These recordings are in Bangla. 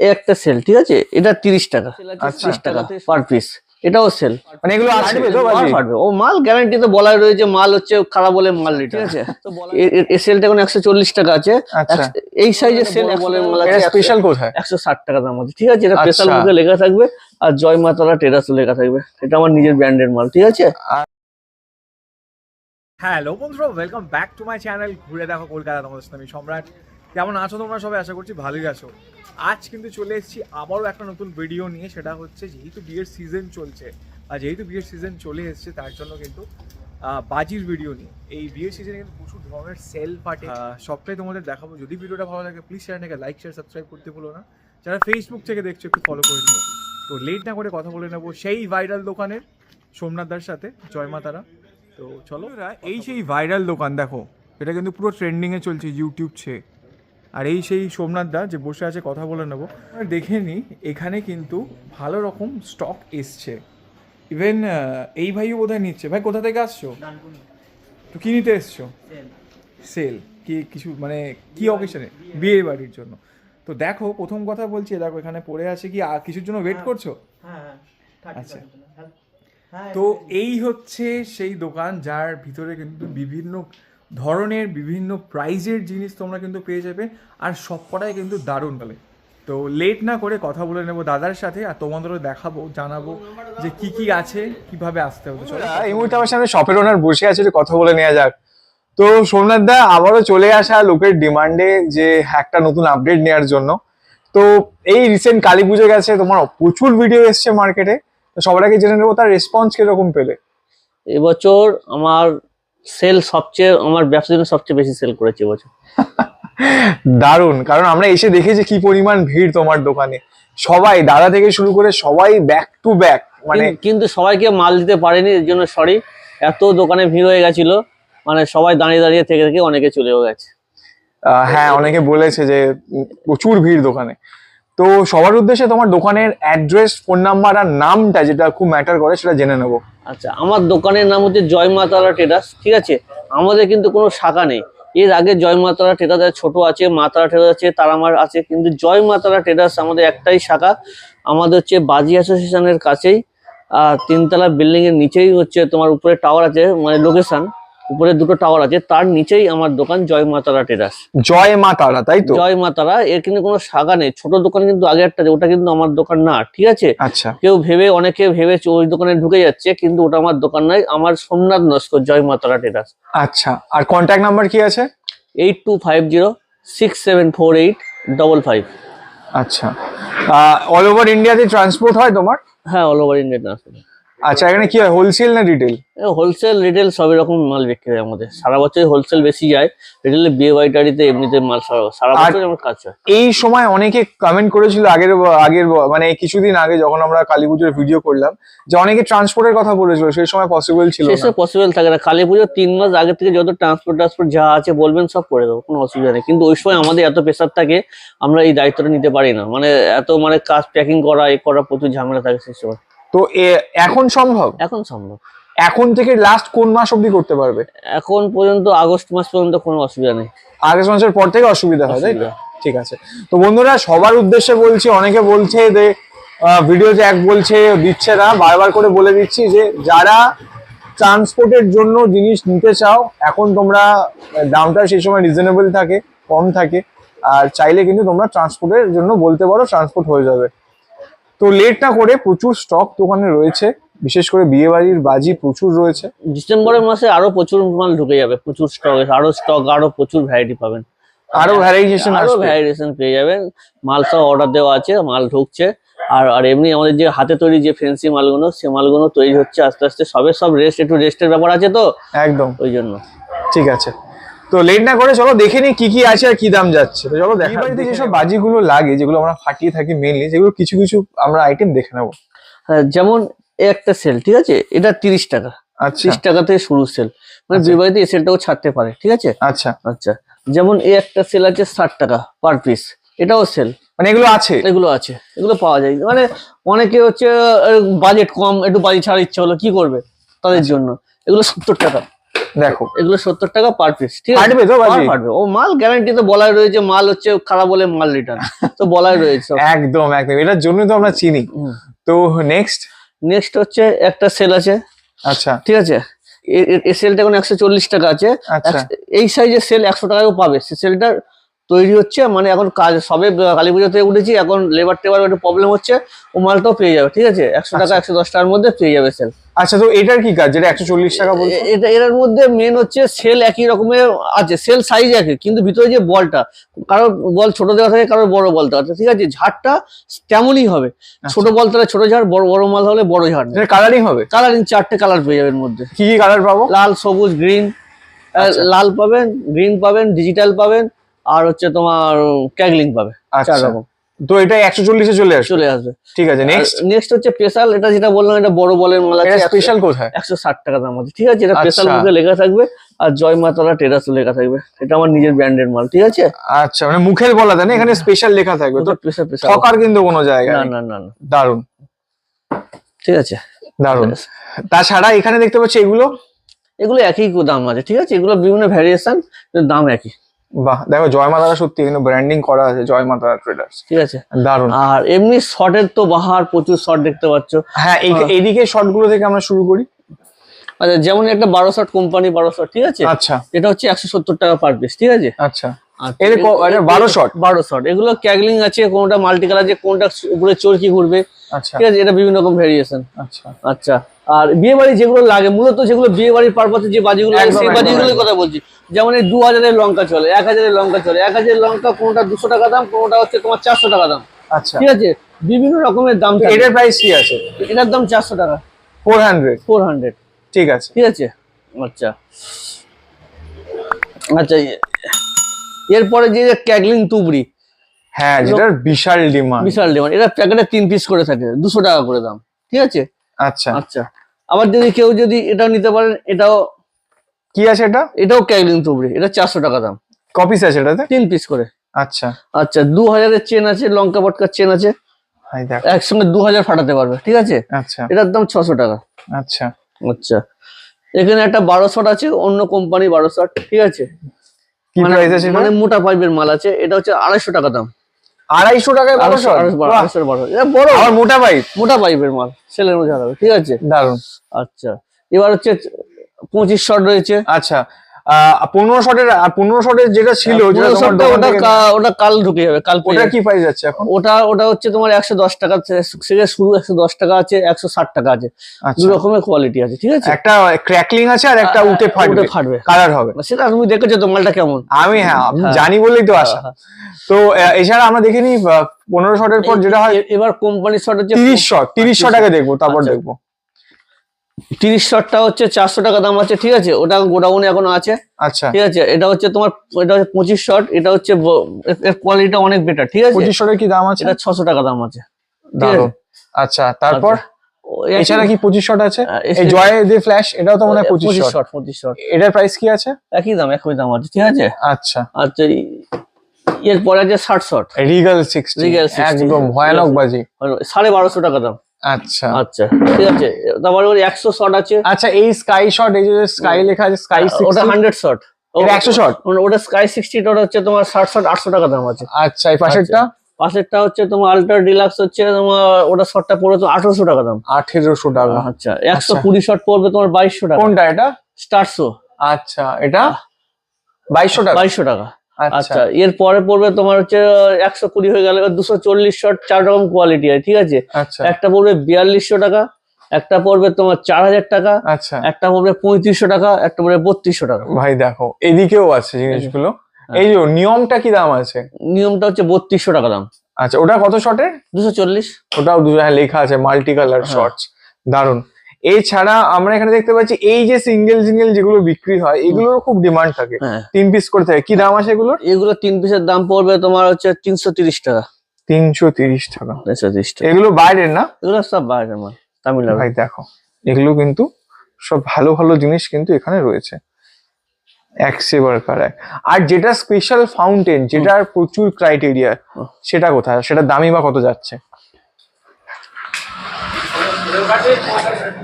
একটা সেল ঠিক আছে? এটা তিরিশ টাকা। তিরিশ টাকা পার পিস এটাও সেল মানে এগুলো আসবে তো বাজি ও মাল গ্যারান্টি তো বলা রয়েছে মাল হচ্ছে খারাপ বলে মাল ঠিক আছে এই সেলটা এখন একশো চল্লিশ টাকা আছে। আচ্ছা। এই সাইজের সেল বলে মাল এটা আছে স্পেশাল কোথায়? একশো ষাট টাকা দাম আছে ঠিক আছে? এটা স্পেশাল আচ্ছা। মুখে লেখা থাকবে আর জয় মাতারা টেরাস লেখা থাকবে। এটা আমার নিজের ব্র্যান্ডের মাল ঠিক আছে? হ্যালো বন্ধুরা welcome back to my channel ঘুরে দেখো কলকাতা তোমাদের সাথে আমি সম্রাট। কেমন আছো তোমরা সবাই? আশা করছি ভালোই আছো। আজ কিন্তু চলে এসেছি আবারও একটা নতুন ভিডিও নিয়ে সেটা হচ্ছে যেহেতু বিয়ের সিজন চলছে আর যেহেতু বিয়ের সিজন চলে এসেছে তার জন্য কিন্তু বাজির ভিডিও নিয়ে। এই বিয়ের সিজনে কিন্তু প্রচুর ধরনের সেল ফাটে সবটাই তোমাদের দেখাবো। যদি ভিডিওটা ভালো লাগে প্লিজ চ্যানেলটাকে লাইক শেয়ার সাবস্ক্রাইব করতে ভুলো না। যারা ফেসবুক থেকে দেখছ একটু ফলো করে নিও। তো লেট না করে কথা বলে নেব সেই ভাইরাল দোকানের সোমনাথদার সাথে জয় মাতারা তো চলো এই সেই ভাইরাল দোকান দেখো এটা কিন্তু পুরো ট্রেন্ডিংয়ে চলছে ইউটিউব ছে। আর এই সেই সোমনাথ দা যে বসে আছে কথা বলে নেব। দেখে নিই এখানে কিন্তু ভালো রকম স্টক এসছে। ইভেন এই ভাইও বোধহয় নিচ্ছে। ভাই কোথা থেকে আসছো? তো কি নিতে এসছো সেল কি কিছু মানে কি অকেশনে বিয়ে বাড়ির জন্য। তো দেখো প্রথম কথা বলছি দেখো এখানে পড়ে আছে কি আর কিছুর জন্য ওয়েট করছ? আচ্ছা। তো এই হচ্ছে সেই দোকান যার ভিতরে কিন্তু বিভিন্ন ধরনের বিভিন্ন প্রাইজের জিনিস তোমরা কিন্তু পেয়ে যাবে আর সবকটাই কিন্তু দারুণ বলে তো লেট না করে কথা বলে নেব দাদার সাথে আর তোমাদেরও দেখাবো জানাব যে কি কি আছে কীভাবে আসতে হবে চলো। এই মুহূর্তে আমার সামনে শপের ওনার বসে আছে কথা বলে নেওয়া যাক। তো সোমনাথ দা আবারও চলে আসা লোকের ডিমান্ডে যে একটা নতুন আপডেট নেওয়ার জন্য। তো এই রিসেন্ট কালী পুজো গেছে তোমার প্রচুর ভিডিও এসছে মার্কেটে তো সবার আগে জেনে নেব তার রেসপন্স কীরকম পেলে। এবছর আমার সেল সবচেয়ে আমার ব্যবসার জন্য সবচেয়ে বেশি সেল করেছে বছর। দারুণ কারণ আমরা এসে দেখেছি কি পরিমাণ ভিড় তোমার দোকানে। সবাই দাদা থেকে শুরু করে সবাই ব্যাক টু ব্যাক মানে কিন্তু সবাইকে মাল দিতে পারেনি এর জন্য সরি এত দোকানে ভিড় হয়ে গেছিল মানে সবাই দাঁড়িয়ে দাঁড়িয়ে থেকে থেকে অনেকে চলেও গেছে। হ্যাঁ অনেকে বলেছে যে প্রচুর ভিড় দোকানে। তো সবার উদ্দেশ্যে তোমার দোকানের অ্যাড্রেস ফোন নাম্বার আর নামটা যেটা খুব ম্যাটার করে সেটা জেনে নেব। আচ্ছা আমার দোকানের নাম হচ্ছে জয় মাতারা ট্রেডার্স, ঠিক আছে? আমাদের কিন্তু কোনো শাখা নেই। এর আগে জয় মাতারা ট্রেডার্স ছোট আছে, মাতারা টেরাস আছে তারামার আছে, কিন্তু জয় মাতারা ট্রেডার্স আমাদের একটাই শাখা। আমাদের হচ্ছে বাজি অ্যাসোসিয়েশনের কাছেই আর তিনতলা বিল্ডিং এর নিচেই হচ্ছে তোমার উপরে টাওয়ার আছে মানে লোকেশন উপরে দুটো টাওয়ার আছে তার নিচেই আমার দোকান জয় মাতারা টেরাস জয় মা তারা তাই তো? জয় মাতারা এর কিন্তু কোনো শাখা নেই ছোট দোকান কিন্তু আগে একটা ওটা কিন্তু আমার দোকান না ঠিক আছে? আচ্ছা। কেউ ভেবে অনেকে ভেবেছে ওই দোকানে ঢুকে যাচ্ছে কিন্তু ওটা আমার দোকান নয় আমার সোমনাথ নস্কর জয় মাতারা টেরাস আচ্ছা আর কন্ট্যাক্ট নাম্বার কি আছে? Eight two five zero six seven four eight double five আচ্ছা। অল ওভার ইন্ডিয়াতে ট্রান্সপোর্ট হয় তোমার? হ্যাঁ অল ওভার ইন্ডিয়া ট্রান্সপোর্ট আচ্ছা এখানে কি হয়? হোলসেল না রিটেল হোলসেল রিটেল সব রকম মাল বিক্রি হয় আমাদের। সারা বছর হোলসেল বেশি যায়। রিটেলে বিয়ে বাড়িটাড়িতে এমনিতে মাল সারা বছর আমার কাজ হয়। এই সময় অনেকে কমেন্ট করেছিল আগের আগের মানে কিছুদিন আগে যখন আমরা কালী পুজোর ভিডিও করলাম যে অনেকে ট্রান্সপোর্টের কথা বলেছিল সেই সময় পসিবল ছিল সেসব পসিবল থাকে না। কালী পুজোর তিন মাস আগে থেকে যত ট্রান্সপোর্ট ট্রান্সপোর্ট যা আছে বলবেন সব করে দেবো কোনো অসুবিধা নেই। কিন্তু ওই সময় আমাদের এত প্রেশার থাকে আমরা এই দায়িত্বটা নিতে পারি না। মানে এত মানে কাজ প্যাকিং করা এ করা প্রচুর ঝামেলা থাকে সেই সময়। তো এ- এখন সম্ভব? এখন সম্ভব। এখন থেকে লাস্ট কোন মাস অবধি করতে পারবে? এখন পর্যন্ত আগস্ট মাস পর্যন্ত কোনো অসুবিধা নেই। আগস্ট মাসের পর থেকে অসুবিধা হয় তাই তো? ঠিক আছে। তো বন্ধুরা সবার উদ্দেশ্যে বলছি অনেকে বলছে যে ভিডিও যে এক বলছে দিচ্ছে না বারবার করে বলে দিচ্ছি যে যারা ট্রান্সপোর্টের জন্য জিনিস নিতে চাও এখন তোমরা দামটা সেই সময় রিজনেবল থাকে কম থাকে আর চাইলে কিন্তু তোমরা ট্রান্সপোর্টের জন্য বলতে পারো ট্রান্সপোর্ট হয়ে যাবে। তো লেট না করে প্রচুর স্টক দোকানে রয়েছে বিশেষ করে বিয়ে বাড়ির বাজি প্রচুর রয়েছে। ডিসেম্বরের মাসে আরও প্রচুর মাল ঢুকে যাবে প্রচুর স্টক আরও স্টক আরও প্রচুর ভ্যারাইটি পাবেন। আরও ভ্যারিয়েশন আরও ভ্যারিয়েশন পেয়ে যাবেন মাল সব অর্ডার দেওয়া আছে মাল ঢুকছে। আর আর এমনি আমাদের যে হাতে তৈরি যে ফেন্সি মালগুলো সে মালগুলো তৈরি হচ্ছে আস্তে আস্তে সবে সব রেস্ট একটু রেস্টের ব্যাপার আছে তো? একদম। ওই জন্য। ঠিক আছে। তো লেট না করে চলো দেখে নি কি কি আছে আর কি দাম যাচ্ছে। তো চলো দেখা বাড়িতে যেসব বাজিগুলো লাগে যেগুলো আমরা ফাটিয়ে থাকি মেনলি যেগুলো কিছু কিছু আমরা আইটেম দেখে নেব। হ্যাঁ, যেমন এ একটা সেল ঠিক আছে? এটা তিরিশ টাকা। আচ্ছা। তিরিশ টাকা থেকে শুরু সেল মানে আচ্ছা। বিয়ে বাড়িতে এই সেলটাও ছাড়তে পারে ঠিক আছে? আচ্ছা। আচ্ছা। যেমন এই একটা সেল আছে ষাট টাকা পার পিস এটাও সেল মানে এগুলো আছে? এগুলো আছে। এগুলো পাওয়া যায়। মানে অনেকে হচ্ছে বাজেট কম একটু বাজি ছাড়ার ইচ্ছা হলো কি করবে? তাদের জন্য। এগুলো সত্তর টাকা। দেখো। এগুলো সত্তর টাকা পার পিস ঠিক আছে? ফাটবে ও মাল গ্যারান্টি তো বলাই রয়েছে মাল হচ্ছে খারাপ হলে মাল রিটার্ন তো বলাই রয়েছে। একদম একদম। এটার জন্যই তো আমরা চিনি। তো নেক্সট নেক্সট হচ্ছে একটা সেল আছে। আচ্ছা। ঠিক আছে? এই সেলটা এখন একশো চল্লিশ টাকা আছে। আচ্ছা। এই সাইজের সেল একশো টাকাও পাবে। সে সেলটা তৈরি হচ্ছে মানে এখন কাজ সবে কালী পুজো থেকে উঠেছি এখন লেবার টেবার একটু প্রবলেম হচ্ছে ও মালটাও পেয়ে যাবে ঠিক আছে? একশো টাকা একশো দশ টাকার মধ্যে পেয়ে যাবে সেল আচ্ছা তো এটার কি কাজ? যেটা একশো চল্লিশ টাকা বলছো? এটা এটার মধ্যে মেন হচ্ছে সেল একই রকমের আছে সেল সাইজ একই কিন্তু ভিতরে যে বলটা কারোর বল ছোট দেওয়া থাকে কারোর বড় বল দেওয়া ঠিক আছে? ঝাড়টা তেমনই হবে। ছোট বল তাহলে ছোট ঝাড় বড় বড় মাল হলে বড় ঝাড় কালারিং হবে? কালারিং চারটে কালার পেয়ে যাবেন মধ্যে। কি কি কালার পাবো? লাল সবুজ গ্রিন আচ্ছা। লাল পাবেন গ্রিন পাবেন ডিজিটাল পাবেন আর হচ্ছে তোমার ক্যাগলিং পাবে চার আচ্ছা। রকম। তো এটা একশো চল্লিশে চলে আসবে? চলে আসবে। ঠিক আছে নেক্সট নেক্সট হচ্ছে স্পেশাল এটা যেটা বললাম এটা বড় বলের মাল আছে স্পেশাল কোথায়? একশো ষাট টাকা দাম আছে। ঠিক আছে এটা স্পেশাল আচ্ছা। মুখে লেখা থাকবে আর জয় মাতারা টেরাসও লেখা থাকবে। এটা আমার নিজের ব্র্যান্ডের মাল ঠিক আছে? আচ্ছা মানে মুখের বলা তাই না এখানে স্পেশাল লেখা থাকবে। তো ঠকার কিন্তু কোনো জায়গায় না। না না না। দারুণ ঠিক আছে। দারুণ তাছাড়া এখানে দেখতে পাচ্ছি এগুলো? এগুলো একই দাম আছে ঠিক আছে? এগুলো বিভিন্ন ভ্যারিয়েশন দাম একই। বাহ দেখো জয় মাতারা সত্যি এখানে ব্র্যান্ডিং করা আছে জয় মাতারা ট্রেডার্স ঠিক আছে। দারুণ আর এমনি শর্টের তো বাহার প্রচুর শর্ট দেখতে পাচ্ছ। হ্যাঁ এই। এইদিকে শর্টগুলো থেকে আমরা শুরু করি। আচ্ছা যেমন একটা বারো শট কোম্পানি বারো শট ঠিক আছে? আচ্ছা। এটা হচ্ছে একশো সত্তর টাকা পার পিস ঠিক আছে? আচ্ছা। 12 shot? বারো শট এগুলো ক্যাগলিং আছে কোনটা মাল্টি কালার আছে কোনটা উপরে চরকি ঘুরবে আচ্ছা। ঠিক আছে? এটা বিভিন্ন রকম ভেরিয়েশন আচ্ছা। আচ্ছা। আর বিয়ে বাড়ি যেগুলো লাগে মূলত যেগুলো বিয়ে বাড়ির পারপাসে যে বাজিগুলো লাগে সেই বাজিগুলোর কথা বলছি। যেমন এই দু হাজারের লঙ্কা চলে এক হাজারের লঙ্কা চলে এক হাজারের লঙ্কা কোনটা দুশো টাকা দাম কোনটা হচ্ছে তোমার চারশো টাকা দাম। আচ্ছা। ঠিক আছে? বিভিন্ন রকমের দাম এটার প্রাইস কি আছে? এটার দাম চারশো টাকা। ফোর হান্ড্রেড ফোর হান্ড্রেড ঠিক আছে। ঠিক আছে? আচ্ছা। আচ্ছা এরপরে যে ক্যাগলিং তুবড়ি। হ্যাঁ যেটার বিশাল ডিমান্ড বিশাল ডিমান্ড এটা প্যাকেটে তিন পিস করে থাকে দুশো টাকা করে দাম। ঠিক আছে? আচ্ছা। আচ্ছা। আবার যদি কেউ যদি এটাও নিতে পারেন এটাও কি আছে এটা? এটাও ক্যাগলিং তুবড়ি এটা চারশো টাকা দাম। কপিস আছে এটাতে? তিন পিস করে। আচ্ছা। আচ্ছা দু হাজারের চেন আছে লঙ্কা পটকার চেন আছে। একসঙ্গে দু হাজার ফাটাতে পারবে ঠিক আছে? আচ্ছা। এটার দাম ছশো টাকা। আচ্ছা। আচ্ছা। এখানে একটা বারো শট আছে অন্য কোম্পানি বারো শট ঠিক আছে? মানে-? মানে মোটা পাইপের মাল আছে এটা হচ্ছে আড়াইশো টাকা দাম। আড়াইশো টাকায় বারোশো আড়াইশো আড়াইশো- আড়াইশোর বারো এটা বড় আবার মোটা পাইপ মোটা পাইপের মাল। সেলের মধ্যে হবে ঠিক আছে? দারুণ আচ্ছা। এবার হচ্ছে পঁচিশ শট রয়েছে। আচ্ছা। পনেরো শটের পনেরো শটের যেটা ছিল ওটা কাল ঢুকে যাবে কাল ওটা কি প্রাইস যাচ্ছে এখন? ওটা ওটা হচ্ছে তোমার একশো দশ টাকা থেকে শুরু একশো দশ টাকা আছে একশো ষাট টাকা আছে। দু আচ্ছা রকমের কোয়ালিটি আছে ঠিক আছে? একটা ক্র্যাকলিং আছে আর একটা উঠে ফাটবে ফাটবে। কালার হবে। সেটা তুমি দেখেছ তো মালটা কেমন? আমি হ্যাঁ হ্যাঁ। জানি বলেই তো আসা তো এছাড়া আমরা দেখে নিই পনেরো শটের পর যেটা হয় এবার কোম্পানির শট হচ্ছে তিরিশ শট তিরিশ শট আগে দেখব তারপর আচ্ছা। দেখব। তিরিশ শটটা হচ্ছে চারশো টাকা দাম আছে ঠিক আছে? ওটা গোডাউনে এখন আছে। আচ্ছা। ঠিক আছে? এটা হচ্ছে তোমার এটা হচ্ছে পঁচিশ শট এটা হচ্ছে এর- কোয়ালিটিটা অনেক বেটার ঠিক আছে? পঁচিশ শটের কি দাম আছে? এটা ছশো টাকা দাম আছে। আচ্ছা তারপর? এছাড়া কি পঁচিশ শট আছে? এই জয় দি ফ্ল্যাশ এটাও তো মনে হয় পঁচিশ শট। পঁচিশ শট। এটার প্রাইস কি আছে? একই দাম একই দাম আছে ঠিক আছে? আচ্ছা। আচ্ছা এরপরে আছে ষাট শট। রিগাল সিক্সটি Regal 60 একদম ভয়ানক বাজি। সাড়ে বারোশো টাকা দাম। আচ্ছা। আচ্ছা ঠিক আছে। তারপরে ওর একশো শট আছে। আচ্ছা এই স্কাই শট এই যে স্কাই লেখা আছে স্কাই ওটা সিক্সটি হান্ড্রেড শট এটা 100 shot? ওটা স্কাই সিক্সটি ওটা হচ্ছে তোমার ষাট শট আটশো টাকা দাম আছে। আচ্ছা এই পাশেরটা? পাশেরটা হচ্ছে তোমার আল্ট্রা ডিলাক্স হচ্ছে তোমার ওটা শটটা পড়ে তো আঠারোশো টাকা দাম। আঠেরোশো টাকা। আচ্ছা একশো আচ্ছা। কুড়ি শট পড়বে তোমার বাইশশো টাকা। কোনটা এটা? স্টারশো আচ্ছা এটা? বাইশশো টাকা। বাইশশো টাকা। আচ্ছা। আচ্ছা এর পরে পড়বে তোমার হচ্ছে একশো কুড়ি হয়ে গেল দুশো চল্লিশ শট চার রকম কোয়ালিটি আছে ঠিক আছে? আচ্ছা। একটা পড়বে বিয়াল্লিশশো টাকা একটা পড়বে তোমার চার হাজার টাকা আচ্ছা। একটা পড়বে পঁয়ত্রিশশো টাকা একটা পড়বে বত্রিশশো টাকা। ভাই দেখো এদিকেও আছে জিনিসগুলো। হ্যাঁ। এই যে নিয়মটা কি দাম আছে? নিয়মটা হচ্ছে বত্রিশশো টাকা দাম। আচ্ছা ওটা কত শটের? দুশো চল্লিশ। ওটাও দু হ্যাঁ লেখা আছে মাল্টি কালার হ্যাঁ। শর্টস দারুণ এছাড়া আমরা এখানে দেখতে পাচ্ছি এই যে সিঙ্গেল সিঙ্গেল যেগুলো বিক্রি হয় এগুলোর খুব ডিমান্ড থাকে। হ্যাঁ। তিন পিস করে থাকে। কি দাম আছে এগুলোর? এগুলো তিন পিসের দাম পড়বে তোমার হচ্ছে তিনশো তিরিশ টাকা। তিনশো তিরিশ টাকা। তিনশো তিরিশ টাকা। এগুলো বাইরের না? এগুলো সব বাইরের মাল তামিলনাড়ু। ভাই দেখো এগুলো কিন্তু সব ভালো ভালো জিনিস কিন্তু এখানে রয়েছে। এক সেবার কারায় আর যেটা স্পেশাল ফাউন্টেন যেটার প্রচুর ক্রাইটেরিয়া সেটা কোথায়? সেটা দামি বা কত যাচ্ছে?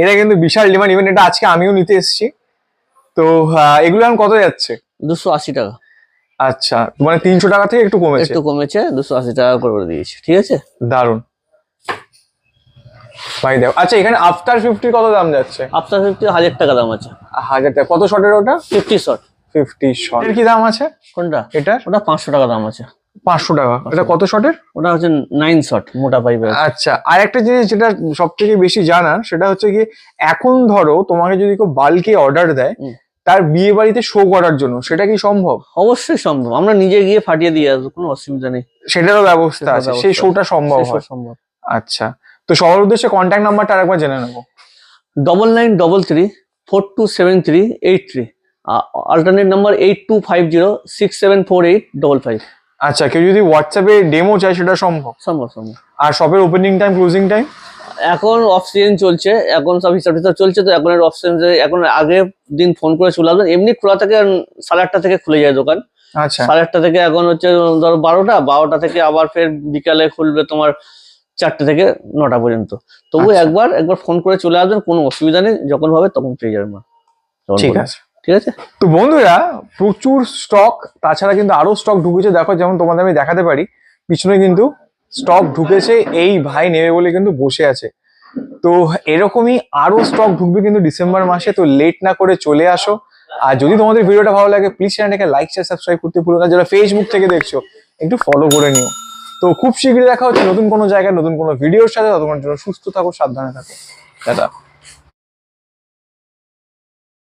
এটা কিন্তু বিশাল ডিমান্ড ইভেন এটা আজকে আমিও নিতে এসেছি। তো এগুলো এখন কত যাচ্ছে? দুশো আশি টাকা। আচ্ছা মানে তিনশো টাকা থেকে একটু কমেছে। একটু কমেছে দুশো আশি টাকা করে দিয়েছি ঠিক আছে? দারুণ ভাই দেখো আচ্ছা এখানে আফটার ফিফটির কত দাম যাচ্ছে? আপনার ফিফটি হাজার টাকা দাম আছে। হাজার টাকা কত শটের ওটা? ফিফটি শট ফিফটি শট এর কি দাম আছে? কোনটা? এটার? ওটা পাঁচশো টাকা দাম আছে। পাঁচশো টাকা। এটা কত শটের? ওটা হচ্ছে নাইন শট মোটা পাইপের আচ্ছা আর একটা জিনিস যেটা সব থেকে বেশি জানার সেটা হচ্ছে কি এখন ধরো তোমাকে যদি কেউ বাল্কে অর্ডার দেয় তার বিয়ে বাড়িতে শো করার জন্য সেটা কি সম্ভব? অবশ্যই সম্ভব। আমরা নিজে গিয়ে ফাটিয়ে দিয়ে আসব কোনো অসুবিধা নেই। সেটারও ব্যবস্থা আছে সেই শোটা সম্ভব সম্ভব। আচ্ছা তো সবার উদ্দেশ্যে কন্ট্যাক্ট নাম্বারটা আরেকবার জেনে নেব। Double nine double three four two seven three eight three alternate number eight two five zero six seven four eight double five আচ্ছা কেউ যদি হোয়াটসঅ্যাপে ডেমো চায় সেটা সম্ভব? সম্ভব সম্ভব। আর শপের ওপেনিং টাইম ক্লোজিং টাইম এখন অফ সিজন চলছে এখন সব হিসাব টিসাব চলছে তো এখন অফ সিজন এখন আগে দিন ফোন করে চলে আসবেন এমনি খোলা থেকে সাড়ে আটটা থেকে খুলে যায় দোকান। আচ্ছা। সাড়ে আটটা থেকে এখন হচ্ছে ধরো বারোটা বারোটা থেকে আবার ফের বিকালে খুলবে তোমার চারটে থেকে নটা পর্যন্ত। তবু আচ্ছা। একবার একবার ফোন করে চলে আসবেন কোনো অসুবিধা নেই যখন হবে তখন পেয়ে যাবেন ঠিক আছে। ঠিক আছে? তো বন্ধুরা, প্রচুর স্টক তাছাড়া কিন্তু আরও স্টক ঢুকেছে। দেখো, যেমন তোমাদের আমি দেখাতে পারি, পিছনে কিন্তু স্টক ঢুকেছে, এই ভাই নেবে বলে কিন্তু বসে আছে। তো এরকমই আরও স্টক ঢুকবে কিন্তু ডিসেম্বর মাসে, তো লেট না করে চলে আসো। আর যদি তোমাদের ভিডিওটা ভালো লাগে প্লিজ চ্যানেলটাকে লাইক শেয়ার সাবস্ক্রাইব করতে ভুলো না। যারা ফেসবুক থেকে দেখছ, একটু ফলো করে নিও। তো খুব শীঘ্রই দেখা হচ্ছে নতুন কোনো জায়গায়, নতুন কোনো ভিডিওর সাথে। ততক্ষণ জন্য সুস্থ থাকো, সাবধানে থাকো। দাদা